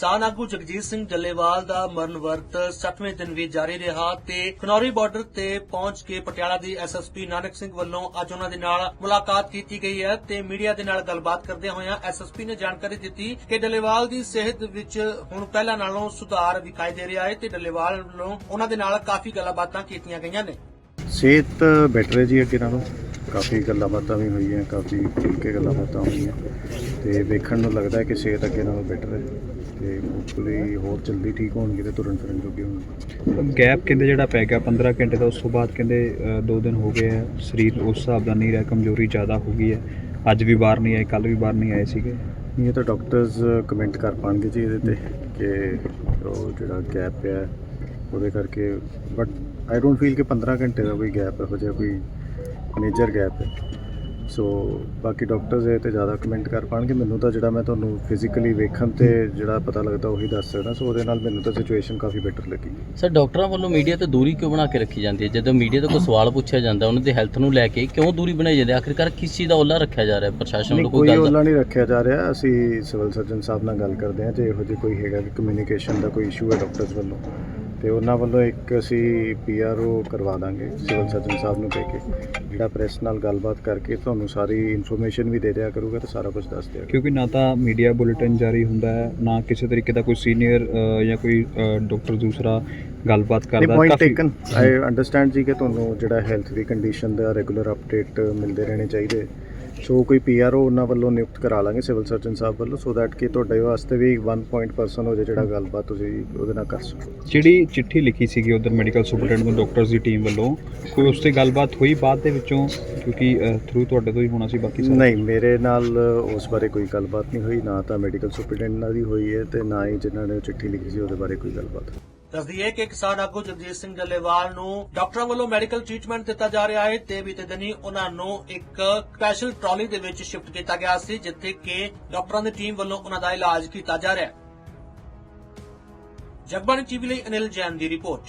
ਕਿਸਾਨ ਆਗੂ ਜਗਜੀਤ ਸਿੰਘ ਜੱਲੇਵਾਲ ਦਾ ਮਰਨ ਵਰਤ 60ਵੇਂ ਦਿਨ ਵੀ ਜਾਰੀ ਰਿਹਾ ਤੇ ਖਨੌਰੀ ਬਾਰਡਰ ਤੇ ਪਹੁੰਚ ਕੇ ਪਟਿਆਲਾ ਦੀ ਐਸਐਸਪੀ ਨਾਨਕ ਸਿੰਘ ਵੱਲੋਂ ਅੱਜ ਉਹਨਾਂ ਦੇ ਨਾਲ ਮੁਲਾਕਾਤ ਕੀਤੀ ਗਈ ਹੈ ਤੇ ਮੀਡੀਆ ਦੇ ਨਾਲ ਗੱਲਬਾਤ ਕਰਦਿਆਂ ਹੋਇਆਂ ਐਸਐਸਪੀ ਨੇ ਜਾਣਕਾਰੀ ਦਿੱਤੀ ਕਿ ਡੱਲੇਵਾਲ ਦੀ ਸਿਹਤ ਵਿੱਚ ਹੁਣ ਪਹਿਲਾਂ ਨਾਲੋਂ ਸੁਧਾਰ ਵਿਖਾਈ ਦੇ ਰਿਹਾ ਹੈ ਤੇ ਡੱਲੇਵਾਲ ਵੱਲੋਂ ਉਹਨਾਂ ਦੇ ਨਾਲ ਕਾਫੀ ਗੱਲਾਂ ਕੀਤੀਆਂ ਗਈਆਂ ਨੇ। ਸਿਹਤ ਬੈਟਰ ਹੈ ਜੀ ਅੱਗੇ ਨਾਲੋਂ। ਕਾਫੀ ਗੱਲਾਂ ਬਾਤਾਂ ਵੀ ਹੋਈਆਂ, ਕਾਫੀ ਖੁੱਲ੍ਹ ਕੇ ਗੱਲਾਂ ਬਾਤਾਂ ਹੋਈਆਂ ਤੇ ਵੇਖਣ ਨੂੰ ਲੱਗਦਾ ਕਿ ਸਿਹਤ ਅੱਗੇ ਨਾਲੋਂ ਬੈਟਰ ਹੈ। ਤੇ ਹੋਪਫੁਲੀ ਹੋਰ ਜਲਦੀ ਠੀਕ ਹੋਣਗੇ ਤੇ ਤੁਰਨ ਫਿਰਨ ਜੋਗੇ ਹੋਣਗੇ। ਗੈਪ ਕਹਿੰਦੇ ਜਿਹੜਾ ਪੈ ਗਿਆ 15 ਘੰਟੇ ਦਾ ਉਸ ਤੋਂ ਬਾਅਦ ਕਹਿੰਦੇ 2 ਦਿਨ ਹੋ ਗਏ ਆ। ਸਰੀਰ ਉਸ ਹਿਸਾਬ ਦਾ ਨਹੀਂ ਰਿਹਾ ਕਮਜ਼ੋਰੀ ਜ਼ਿਆਦਾ ਹੋ ਗਈ ਹੈ। ਅੱਜ ਵੀ ਬਾਹਰ ਨਹੀਂ ਆਏ ਕੱਲ ਵੀ ਬਾਹਰ ਨਹੀਂ ਆਏ ਸੀਗੇ। ਇਹ ਤਾਂ ਡਾਕਟਰਸ ਕਮੈਂਟ ਕਰ ਪਾਣਗੇ ਜੀ ਇਹਦੇ ਤੇ ਕਿ ਉਹ ਜਿਹੜਾ ਗੈਪ ਹੈ ਉਹਦੇ ਕਰਕੇ। ਬਟ ਆਈ ਡੋਨਟ ਫੀਲ ਕਿ 15 ਘੰਟੇ ਦਾ ਕੋਈ ਗੈਪ ਇਹੋ ਜਿਹਾ ਕੋਈ ਮੇਜਰ ਗੈਪ ਹੈ। ਸੋ ਬਾਕੀ ਡਾਕਟਰਸ ਇਹ ਤੇ ਜ਼ਿਆਦਾ ਕਮੈਂਟ ਕਰ ਪਾਣਗੇ ਮੈਨੂੰ ਤਾਂ ਜਿਹੜਾ ਮੈਂ ਤੁਹਾਨੂੰ ਫਿਜ਼ੀਕਲੀ ਵੇਖਣ ਤੇ ਜਿਹੜਾ ਪਤਾ ਲੱਗਦਾ ਉਹੀ ਦੱਸ ਸਕਦਾ। ਸੋ ਉਹਦੇ ਨਾਲ ਮੈਨੂੰ ਤਾਂ ਸਿਚੁਏਸ਼ਨ ਕਾਫੀ ਬੈਟਰ ਲੱਗੀ ਸਰ ਡਾਕਟਰਾਂ ਵੱਲੋਂ ਮੀਡੀਆ ਤੋਂ ਦੂਰੀ ਕਿਉਂ ਬਣਾ ਕੇ ਰੱਖੀ ਜਾਂਦੀ ਹੈ? ਜਦੋਂ ਮੀਡੀਆ ਤੋਂ ਕੋਈ ਸਵਾਲ ਪੁੱਛਿਆ ਜਾਂਦਾ ਉਹਨਾਂ ਦੀ ਹੈਲਥ ਨੂੰ ਲੈ ਕੇ ਕਿਉਂ ਦੂਰੀ ਬਣਾਈ ਜਾਂਦੀ ਹੈ? ਆਖਿਰਕਾਰ ਕਿਸ ਚੀਜ਼ ਦਾ ਓਲਾ ਰੱਖਿਆ ਜਾ ਰਿਹਾ ਪ੍ਰਸ਼ਾਸਨ ਵੱਲੋਂ ਕੋਈ ਕੋਈ ਗੱਲ ਉਹਲਾ ਨਹੀਂ ਰੱਖਿਆ ਜਾ ਰਿਹਾ। ਅਸੀਂ ਸਿਵਲ ਸਰਜਨ ਸਾਹਿਬ ਨਾਲ ਗੱਲ ਕਰਦੇ ਹਾਂ। ਜੇ ਇਹੋ ਜਿਹੀ ਕੋਈ ਹੈਗਾ ਕਿ ਕਮਿਊਨੀਕੇਸ਼ਨ ਦਾ ਕੋਈ ਇਸ਼ੂ ਹੈ ਡਾਕਟਰਸ ਵੱਲੋਂ। ਤੇ ਉਹਨਾਂ ਵੱਲੋਂ ਇੱਕ ਅਸੀਂ ਪੀਆਰਓ ਕਰਵਾ ਦਾਂਗੇ ਸਿਵਲ ਸਰਜਨ ਸਾਹਿਬ ਨੂੰ ਕਹਿ ਕੇ। ਜਿਹੜਾ ਪ੍ਰੈਸ ਨਾਲ ਗੱਲਬਾਤ ਕਰਕੇ ਤੁਹਾਨੂੰ ਸਾਰੀ ਇਨਫੋਰਮੇਸ਼ਨ ਵੀ ਦੇ ਦਿਆ ਕਰੂਗਾ ਤੇ ਸਾਰਾ ਕੁਝ ਦੱਸ ਦਿਆ ਕਿਉਂਕਿ ਨਾ ਤਾਂ ਮੀਡੀਆ ਬੁਲੇਟਿਨ ਜਾਰੀ ਹੁੰਦਾ ਹੈ ਨਾ ਕਿਸੇ ਤਰੀਕੇ ਦਾ ਕੋਈ ਸੀਨੀਅਰ ਜਾਂ ਕੋਈ ਡਾਕਟਰ ਦੂਸਰਾ ਗੱਲਬਾਤ ਕਰਦਾ। ਪੁਆਇੰਟ ਟੇਕਨ ਆਈ ਅੰਡਰਸਟੈਂਡ ਜੀ ਕਿ ਤੁਹਾਨੂੰ ਜਿਹੜਾ ਹੈਲਥ ਦੀ ਕੰਡੀਸ਼ਨ ਦਾ ਰੈਗੂਲਰ ਅਪਡੇਟ ਮਿਲਦੇ ਰਹਿਣੇ ਚਾਹੀਦੇ। ਸੋ ਕੋਈ ਪੀਆਰਓ ਉਹਨਾਂ ਵੱਲੋਂ ਨਿਯੁਕਤ ਕਰਾ ਲਾਂਗੇ ਸਿਵਲ ਸਰਜਨ ਸਾਹਿਬ ਵੱਲੋਂ ਸੋ ਦੈਟ ਕਿ ਤੁਹਾਡੇ ਵਾਸਤੇ ਵੀ ਵਨ ਪੁਆਇੰਟ ਪਰਸਨ ਹੋ ਜਾਏ ਜਿਹੜਾ ਗੱਲਬਾਤ ਤੁਸੀਂ ਉਹਦੇ ਨਾਲ ਕਰ ਸਕੋ। ਜਿਹੜੀ ਚਿੱਠੀ ਲਿਖੀ ਸੀਗੀ ਉਧਰ ਮੈਡੀਕਲ ਸੁਪਰਡੈਂਟ ਨੂੰ ਡਾਕਟਰਸ ਦੀ ਟੀਮ ਵੱਲੋਂ ਕੋਈ ਉਸ ਤੇ ਗੱਲਬਾਤ ਹੋਈ ਬਾਅਦ ਦੇ ਵਿੱਚੋਂ? ਕਿਉਂਕਿ ਥਰੂ ਤੁਹਾਡੇ ਤੋਂ ਹੀ ਹੋਣਾ ਸੀ ਬਾਕੀ ਸਾਰਾ ਨਹੀਂ ਮੇਰੇ ਨਾਲ ਉਸ ਬਾਰੇ ਕੋਈ ਗੱਲਬਾਤ ਨਹੀਂ ਹੋਈ ਨਾ ਤਾਂ ਮੈਡੀਕਲ ਸੁਪਰਡੈਂਟ ਨਾਲ ਦੀ ਹੋਈ ਹੈ ਤੇ ਨਾ ਹੀ ਜਿਨ੍ਹਾਂ ਨੇ ਚਿੱਠੀ ਲਿਖੀ ਸੀ ਉਹਦੇ ਬਾਰੇ ਕੋਈ ਗੱਲਬਾਤ ਦੱਸਦੀ ਹੈ ਕਿ ਕਿਸਾਨ ਆਗੂ ਜਗਜੀਤ ਸਿੰਘ ਡੱਲੇਵਾਲ ਨੂੰ ਡਾਕਟਰਾਂ ਵੱਲੋਂ ਮੈਡੀਕਲ ਟ੍ਰੀਟਮੈਂਟ ਦਿੱਤਾ ਜਾ ਰਿਹਾ ਹੈ ਤੇ ਬੀਤੇ ਦਿਨੀ ਉਹਨਾਂ ਨੂੰ ਇੱਕ ਸਪੈਸ਼ਲ ਟਰਾਲੀ ਦੇ ਵਿੱਚ ਸ਼ਿਫਟ ਕੀਤਾ ਗਿਆ ਸੀ, ਜਿੱਥੇ ਕਿ ਡਾਕਟਰਾਂ ਦੀ ਟੀਮ ਵੱਲੋਂ ਉਹਨਾਂ ਦਾ ਇਲਾਜ ਕੀਤਾ ਜਾ ਰਿਹਾ ਹੈ। ਜਗਬਾਣੀ ਟੀਵੀ ਲਈ ਅਨਿਲ ਜੈਨ ਦੀ ਰਿਪੋਰਟ।